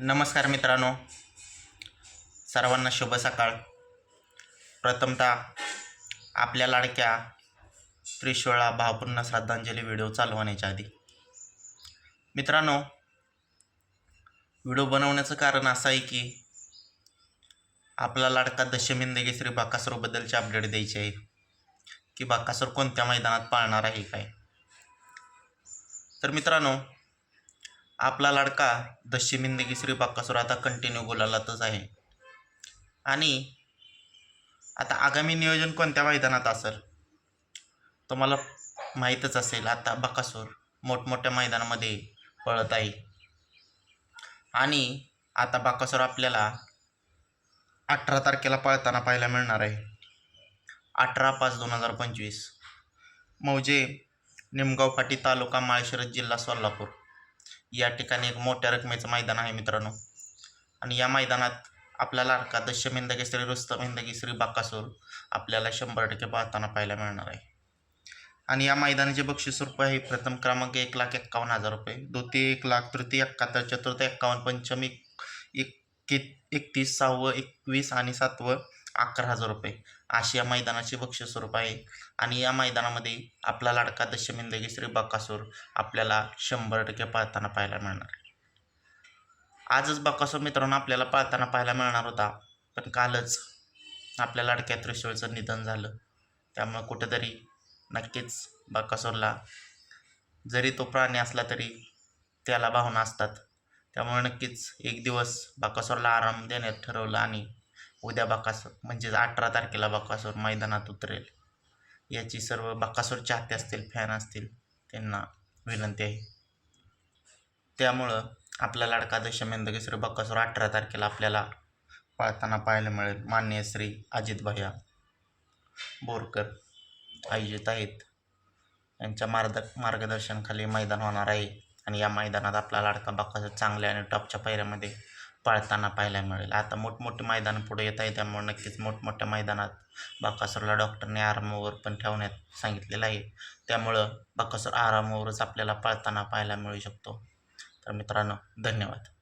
नमस्कार मित्रांनो. सर्वांना शुभ सकाळ. प्रथमतः आपल्या लाडक्या त्रिशूळा भावपूर्ण श्रद्धांजली व्हिडिओ चालवण्याच्या आधी. मित्रांनो व्हिडिओ बनवण्याचं कारण असं आहे की आपला लाडका दशमिंदगी श्री बाकासूरबद्दलचे अपडेट द्यायचे आहे की बाकासूर कोणत्या मैदानात पाळणार आहे काय? तर मित्रांनो आपला लाडका दशमिंदगी श्री बाकासूर आता कंटिन्यू बोलालातच आहे. आणि आता आगामी नियोजन कोणत्या मैदानात असेल? तुम्हाला माहीतच असेल आता बकासूर मोठमोठ्या मैदानामध्ये पळत आहे. आणि आता बाकासूर आपल्याला अठरा तारखेला पळताना पाहायला मिळणार आहे. अठरा पाच दोन हजार पंचवीस. मौजे निमगाव फाटी तालुका माळशिरस जिल्हा सोलापूर. या ठिकाणी एक मोठ्या रकमेचं मैदान आहे मित्रांनो. आणि या मैदानात आपला लाडका दशमिंदगी श्री रुस्तम हिंदगी श्री बाकासूर आपल्याला शंभर टक्के पाहताना पाहायला मिळणार आहे. आणि या मैदानाचे बक्षीस रुपये आहे. प्रथम क्रमांक एक लाख एक्कावन्न हजार रुपये. द्वितीय एक लाख तृतीय एकाहत्तर चतुर्थ एक्कावन्न पंचम एक एक एकतीस सहावं एकवीस आणि सातवं अकरा हजार रुपये. अशी या मैदानाची बक्षीस स्वरूप आहे. आणि या मैदानामध्ये आपला लाडका दशमिंदगी श्री बकासूर आपल्याला शंभर टक्के पाळताना पाहायला मिळणार. आजच बकासूर मित्रांनो आपल्याला पाळताना पाहायला मिळणार होता. पण कालच आपल्या लाडक्या त्रिशूळचं निधन झालं. त्यामुळे कुठेतरी नक्कीच बकासूरला जरी तो प्राणी असला तरी त्याला भावना असतात. त्यामुळे नक्कीच एक दिवस बाकासोरला आराम देण्यात ठरवलं आणि उद्या बाकासूर म्हणजेच अठरा तारखेला बाकासूर मैदानात उतरेल. याची सर्व बाकासूर चाहते असतील फॅन असतील त्यांना विनंती आहे. त्यामुळं आपला लाडका दशमेंदगी श्री बकासूर अठरा तारखेला आपल्याला पाळताना पाहायला मिळेल. मान्य श्री अजित भैया बोरकर आयोजित आहेत. यांच्या मार्ग मार्गदर्शनखाली मैदान होणार आहे. आणि या मैदानात आपला लाडका बकासूर चांगल्या आणि टॉपच्या पायऱ्यामध्ये पाळताना पाहायला मिळेल. आता मोठमोठे मैदानं पुढे येत आहे त्यामुळे नक्कीच मोठमोठ्या मैदानात बाकासूरला डॉक्टरने आरामावर पण ठेवण्यात सांगितलेलं आहे. त्यामुळं बाकासूर आरामावरच आपल्याला पाळताना पाहायला मिळू शकतो. तर मित्रांनो धन्यवाद.